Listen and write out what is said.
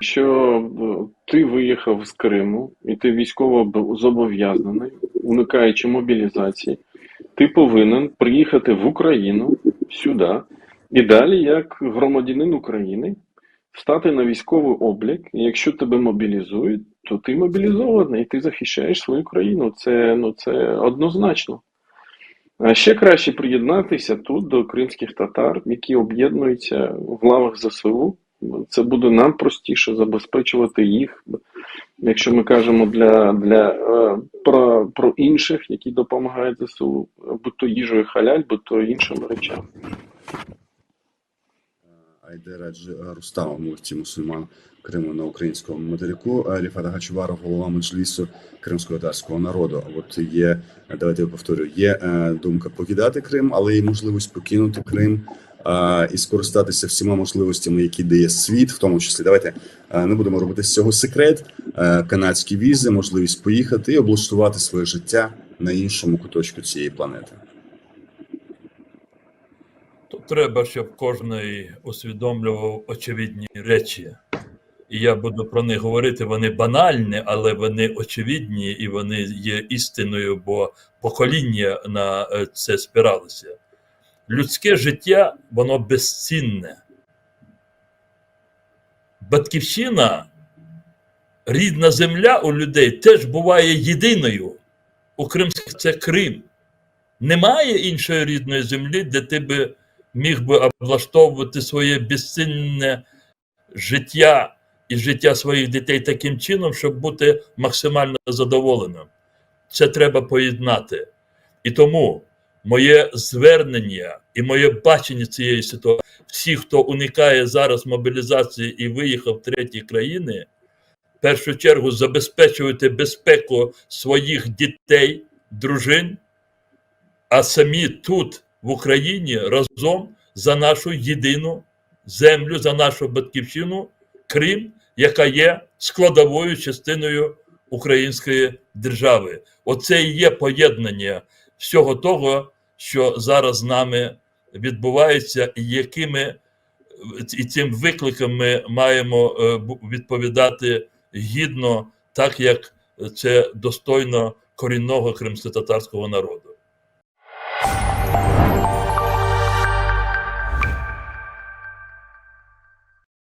що е, ти виїхав з Криму і ти військово зобов'язаний, уникаючи мобілізації, ти повинен приїхати в Україну сюди і далі, як громадянин України, стати на військовий облік. І якщо тебе мобілізують, то ти мобілізований, і ти захищаєш свою країну. Це ну це однозначно. А ще краще приєднатися тут до кримських татар, які об'єднуються в лавах ЗСУ. Це буде нам простіше забезпечувати їх. Якщо ми кажемо для, для е, про, про інших, які допомагають ЗСУ, будь то їжею халяль, будь то іншими речами. Айдер Рустама, муфті мусульман Криму на українському материку, а Ріфат Гачуваров, голова меджлісу кримсько-татарського народу. От є, давайте я повторю, є е, думка покидати Крим, але є можливість покинути Крим е, і скористатися всіма можливостями, які дає світ, в тому числі. Давайте е, не будемо робити з цього секрет. Е, канадські візи, можливість поїхати і облаштувати своє життя на іншому куточку цієї планети. То треба, щоб кожен усвідомлював очевидні речі. І я буду про них говорити. Вони банальні, але вони очевидні і вони є істиною, бо покоління на е, це спиралися. Людське життя, воно безцінне. Батьківщина, рідна земля у людей теж буває єдиною. У Кримських це Крим. Немає іншої рідної землі, де ти би міг би облаштовувати своє безцінне життя і життя своїх дітей таким чином, щоб бути максимально задоволеним. Це треба поєднати. І тому моє звернення і моє бачення цієї ситуації, всі, хто уникає зараз мобілізації і виїхав в треті країни, в першу чергу забезпечуйте безпеку своїх дітей, дружин, а самі тут, в Україні, разом за нашу єдину землю, за нашу батьківщину, Крим, яка є складовою частиною української держави. Оце і є поєднання всього того, що зараз з нами відбувається, і якими і цим викликам ми маємо е, відповідати гідно, так як це достойно корінного кримсько-татарського народу.